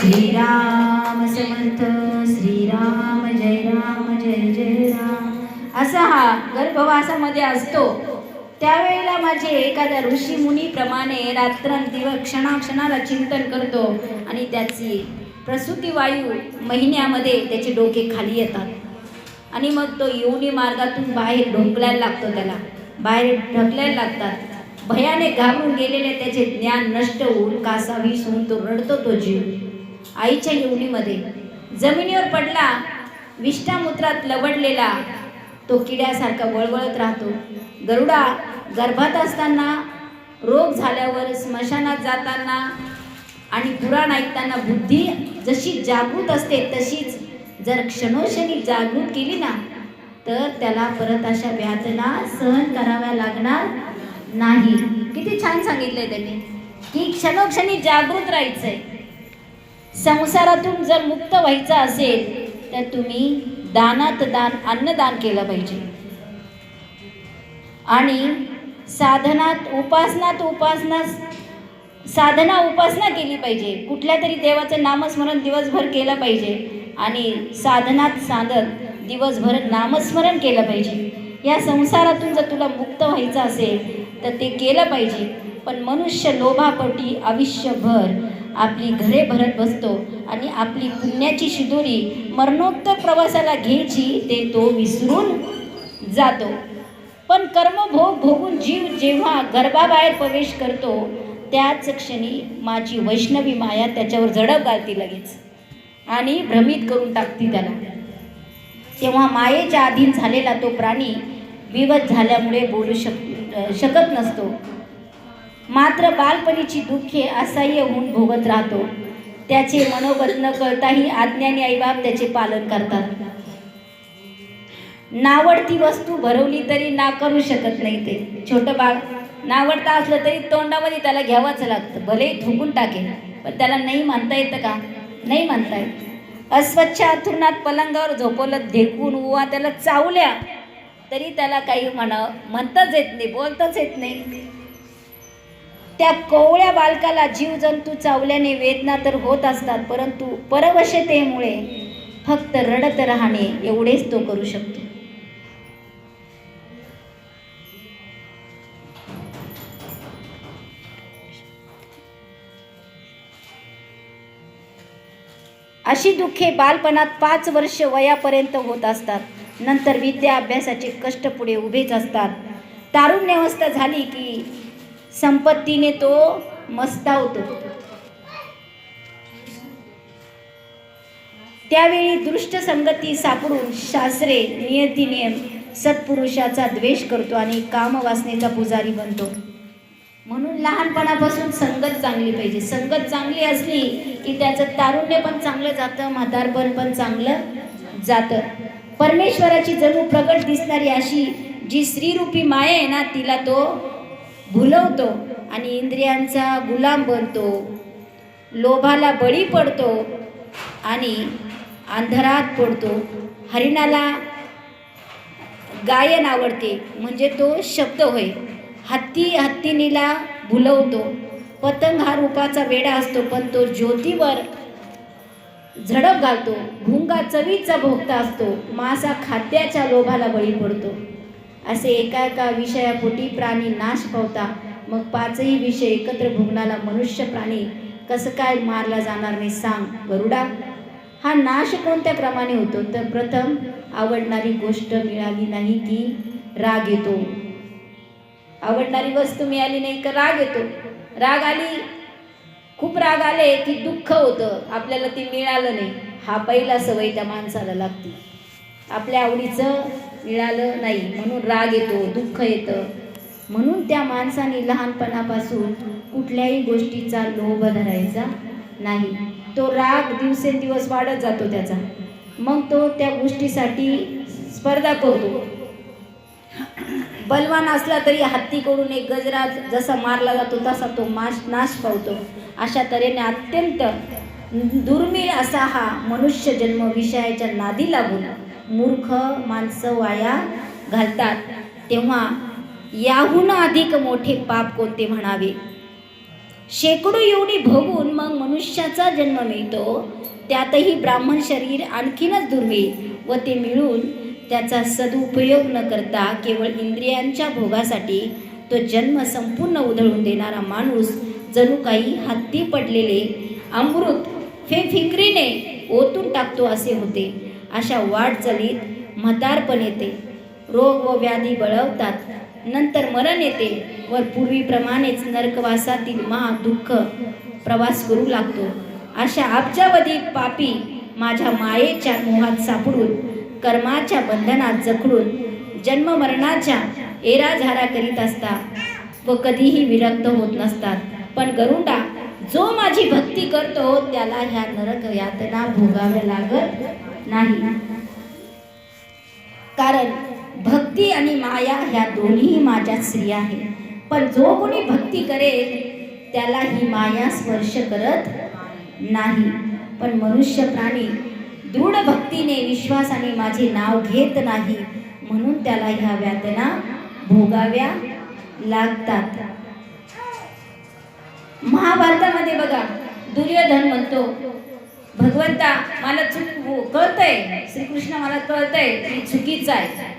श्रीराम समर्थ श्रीराम जय राम जय जय राम। असा हा गर्भवासामध्ये असतो. त्यावेळेला माझे एखाद्या ऋषी मुनीप्रमाणे रात्रंदिवस क्षणाक्षणाला चिंतन करतो आणि त्याची प्रसूती वायू महिन्यामध्ये त्याचे डोके खाली येतात. आणि मग तो योनी मार्गातून बाहेर ढोकलायला लागतो त्याला. बाहेर ढकलायला लागतात. भयाने घाबरून गेलेले त्याचे ज्ञान नष्ट होऊन कासावीस होऊन तो रडतो तो जीव. आईच्या योनीमध्ये जमिनीवर पडला विष्ठामूत्रात लवडलेला तो किड्यासारखा वळवळत राहतो. गरुडा गर्भात असताना रोग झाल्यावर स्मशानात जाताना आणि पुराण ऐकताना बुद्धी जशी जागृत असते तशीच जर क्षणोक्षणी जागृत केली ना तर त्याला परत अशा व्यातना सहन कराव्या लागणार नाही. किती छान सांगितलंय त्यांनी की क्षणोक्षणी जागृत राहायचंय. संसारातून जर मुक्त व्हायचं असेल तर तुम्ही दानात दान अन्नदान केलं पाहिजे. आणि साधनात उपासनात उपासना साधना उपासना केली पाहिजे. कुठल्या तरी देवाचं नामस्मरण दिवसभर केलं पाहिजे. आणि साधनात साधत दिवसभर नामस्मरण केलं पाहिजे. या संसारातून जर तुला मुक्त व्हायचं असेल तर ते केलं पाहिजे. पण मनुष्य लोभापोटी आयुष्यभर आपली घरे भरत बसतो आणि आपली पुण्याची शिदोरी मरणोत्तर प्रवासाला घ्यायची ते तो विसरून जातो. पण कर्मभोग भोगून जीव जेव्हा गर्भाबाहेर प्रवेश करतो त्याच क्षणी माझी वैष्णवी माया त्याच्यावर झडप घालती लगेच आणि भ्रमित करून टाकती त्याला. तेव्हा मायेच्या अधीन झालेला तो प्राणी विवत झाल्यामुळे बोलू शक शकत नसतो. मात्र बालपणीची दुःखे असह्य होऊन भोगत राहतो. त्याचे मनोगत न कळताही आज्ञानी आईबाप त्याचे पालन करतात. नावडती वस्तू भरवली तरी ना करू शकत नाही ते. छोटं बाळ नावडता असलं तरी तोंडामध्ये त्याला घ्यावंच लागतं. भलेही थुकून टाकेल पण त्याला नाही म्हणता येतं का? नाही म्हणता येत. अस्वच्छ अथुरणात पलंगावर झोपवलं ढेकून उवा त्याला चावल्या तरी त्याला काही म्हण म्हणताच येत नाही बोलताच येत नाही. त्या कोवळ्या बालकाला जीवजंतू चावल्याने वेदना तर होत असतात परंतु परवशतेमुळे फक्त रडत राहणे एवढेच तो करू शकतो. अशी दुःखे बालपणात पाच वर्ष वयापर्यंत होत असतात. नंतर विद्या अभ्यासाचे कष्ट पुढे उभेच असतात. तारुण्यवस्था झाली की संपत्तीने तो मस्तावतो त्यावेळी दृष्ट संगती सापडून शास्त्रे नियती नियम सत्पुरुषाचा द्वेष करतो आणि कामवासनेचा पुजारी बनतो. म्हणून लहानपणापासून संगत चांगली पाहिजे. संगत चांगली असली की त्याचं तारुण्य पण चांगलं जातं म्हातारपण पण चांगलं जातं. परमेश्वराची जणू प्रगट दिसणारी अशी जी स्त्रीरूपी माया आहे ना तिला तो भुलवतो आणि इंद्रियांचा गुलाम बनतो. लोभाला बळी पडतो आणि अंधारात पडतो. हरिणाला गायन आवडते म्हणजे तो शब्द होय. हत्ती हत्तीनीला भुलवतो. पतंग हा रूपाचा वेडा असतो पण तो ज्योतीवर झडप घालतो. भुंगा चवीचा भोगता असतो. मासा खाद्याच्या लोभाला बळी पडतो. असे एका एका विषयापोटी प्राणी नाश पावता मग पाचही विषय एकत्र भोगणारा मनुष्य प्राणी कसं काय मारला जाणार नाही सांग गरुडा? हा नाश कोणत्या क्रमाने होतो? तर प्रथम आवडणारी गोष्ट मिळाली नाही की राग येतो. आवडणारी वस्तू मिळाली नाही का राग येतो. राग आली. खूप राग आले की दुःख होतं. आपल्याला ती मिळालं नाही. हा पहिला सवय त्या माणसाला लागते. आपल्या आवडीचं मिळालं नाही. म्हणून राग येतो दुःख येतं. म्हणून त्या माणसाने लहानपणापासून कुठल्याही गोष्टीचा लोभ धरायचा नाही. तो राग दिवसेंदिवस वाढत जातो त्याचा. मग तो त्या गोष्टीसाठी स्पर्धा करतो. बलवान असला तरी हत्तीकडून एक गजरा जसा मारला जातो तसा तो माश नाश पावतो अशा तऱ्हेने अत्यंत दुर्मिळ असा हा मनुष्य जन्म विषयाच्या नादी लागून मूर्ख माणसं वाया घालतात. तेव्हा याहून अधिक मोठे पाप कोणते म्हणावे? शेकडो एवढी भोगून मग मनुष्याचा जन्म मिळतो. त्यातही ब्राह्मण शरीर आणखीनच दुर्मिळ व ते मिळून त्याचा सदुपयोग न करता केवळ इंद्रियांच्या भोगासाठी तो जन्म संपूर्ण उधळून देणारा माणूस जणू काही हत्ती पडलेले अमृत फेफिकरीने ओतून टाकतो असे होते. अशा वाटचालीत म्हातारपण येते. रोग व व्याधी बळवतात. नंतर मरण येते. व पूर्वीप्रमाणेच नरकवासातील महा दुःख प्रवास करू लागतो. अशा अब्जावधी पापी माझ्या मायेच्या मोहात सापडून कर्माच्या बंधनात जखडून जन्म मरणाच्या एराझारा करीत असतात व कधीही विरक्त होत नसतात. पण गरुंडा जो माझी भक्ती करतो त्याला ह्या नरक यातना भोगाव्या लागत नाही. कारण भक्ती आणि माया ह्या दोन्ही माझ्या स्त्री आहे. पण जो कोणी भक्ती करेल त्याला ही माया स्पर्श करत नाही. पण मनुष्य प्राणी दृढ भक्तीने विश्वासाने माझे नाव घेत नाही म्हणून त्याला ह्या व्यातना भोगाव्या लागतात. महाभारतामध्ये बघा दुर्योधन म्हणतो भगवंता मला चूक हो, कळतंय. श्रीकृष्ण मला कळतंय मी चुकीचं आहे.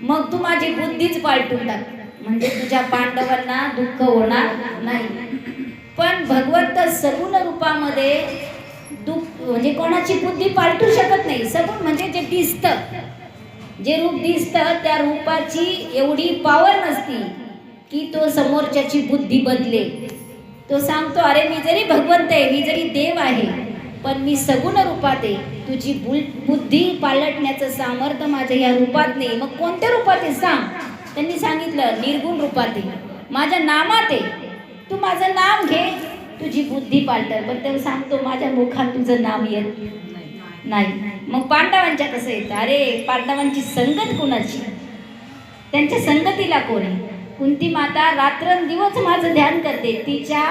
मग तू माझी बुद्धीच पालटून टाक. म्हणजे तुझ्या पांडवांना दुःख होणार नाही. पण भगवंत सगुण रूपामध्ये दुःख म्हणजे कोणाची बुद्धी पालटू शकत नाही. सगुण म्हणजे जे दिसतं. जे रूप दिसतं त्या रूपाची एवढी पॉवर नसती की तो समोरच्याची बुद्धी बदले तो सांगतो अरे मी जरी भगवंत आहे मी जरी देव आहे पण मी सगुण रूपात आहे. तुझी बुल बुद्धी पालटण्याचं सामर्थ्य माझ्या या रूपात नाही. मग कोणत्या रूपात आहे? सांग. त्यांनी सांगितलं निर्गुण रूपात आहे. माझ्या नामात आहे. तू माझं नाम घे. तुझी बुद्धी पालटल. पण ते सांगतो माझ्या मुखात तुझं नाम येत नाही. मग पांडवांच्या कसं येतं? अरे पांडवांची संगत कोणाची? त्यांच्या संगतीला कोण आहे? कुंती माता रात्रंदिवस माझं ध्यान करते. तिच्या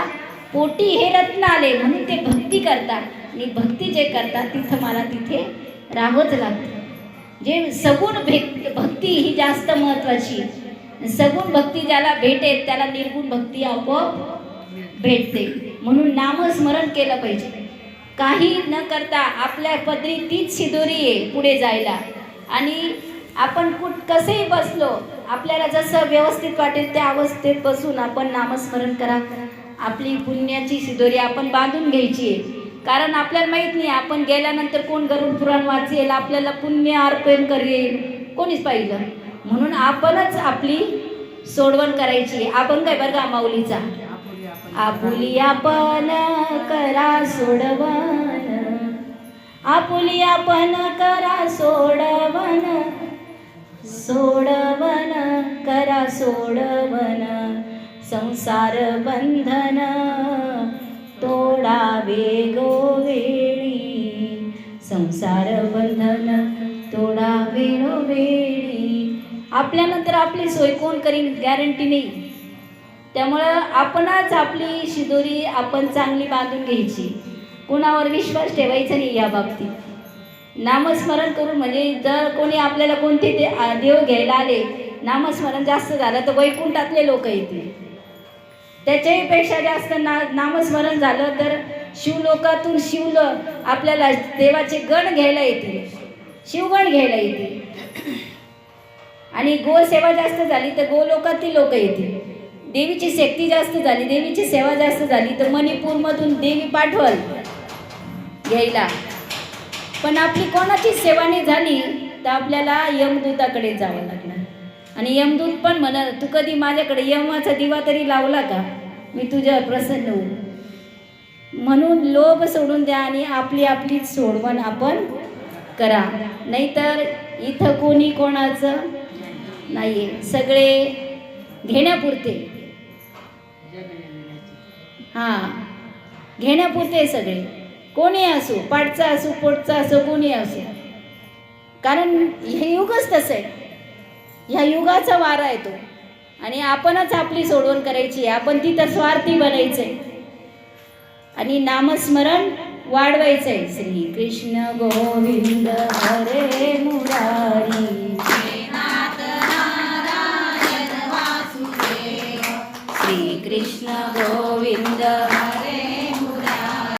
पोटी हे रत्न आले म्हणून ते भक्ती करतात. आणि भक्ती जे करतात तिथं मला तिथे राहावंच लागतं. जे सगुण भेट भक्ती ही जास्त महत्त्वाची सगुण भक्ती ज्याला भेटेल त्याला निर्गुण भक्ती आपोआप भेटते. म्हणून नामस्मरण केलं पाहिजे. काही न करता आपल्या पदरी तीच शिदोरी आहे पुढे जायला. आणि आपण कुठ कसेही बसलो आपल्याला जसं व्यवस्थित वाटेल त्या अवस्थेत बसून आपण नामस्मरण करा. आपली पुण्याची शिदोरी आपण बांधून घ्यायची आहे. कारण आपल्याला माहीत नाही आपण गेल्यानंतर कोण गरुड पुराण वाचेल आपल्याला पुण्य अर्पण करेल. कोणीच पाहिलं. म्हणून आपणच आपली सोडवण करायची आपण काय बरं का माऊलीचा? आपुली आपण करा सोडवण. आपुली आपण करा सोडवण. सोडवण. करा सोडवण संसार बंधन तोडावे वेळी. संसार बंधन तोडा वेळी आपल्यानंतर आपली सोय कोण करीन? गॅरंटी नाही. त्यामुळं आपणच आपली शिदोरी आपण चांगली बांधून घ्यायची. कुणावर विश्वास ठेवायचा नाही या बाबतीत. नामस्मरण करून म्हणजे जर कोणी आपल्याला कोणते ते देव घ्यायला आले नामस्मरण जास्त झालं तर वैकुंठातले लोक येतील. त्याच्याही पेक्षा जास्त ना नामस्मरण झालं तर शिवलोकातून शिवल आपल्याला देवाचे गण घ्यायला येतील. शिवगण घ्यायला येतील. आणि गोसेवा जास्त झाली तर गोलोकातील लोक येतील. देवीची शक्ती जास्त झाली देवीची सेवा जास्त झाली तर मणिपूरमधून देवी पाठवल घ्यायला. पण आपली कोणाची सेवा नाही झाली तर आपल्याला यमदूताकडे जावं लागेल. आणि यमदूत पण म्हणा तू कधी माझ्याकडे यमाचा दिवा तरी लावला का? मी तुझ्यावर प्रसन्न होऊ म्हणून लोभ सोडून द्या आणि आपली आपलीच सोडवण आपण करा. नाहीतर इथं कोणी कोणाचं नाही सगळे घेण्यापुरते. हां घेण्यापुरते सगळे. कोणी असो पाठचा असो पोटचा असो कोणी असो. कारण हे युगच तसं आहे ह्या युगाचा वारा आहे तो आणि आपणच आपली सोडवण करायची आहे. आपण तिथं स्वार्थी बनायचंय. आणि नामस्मरण वाढवायचंय. श्री कृष्ण गोविंद हरे मुरारी. श्री कृष्ण गोविंद हरे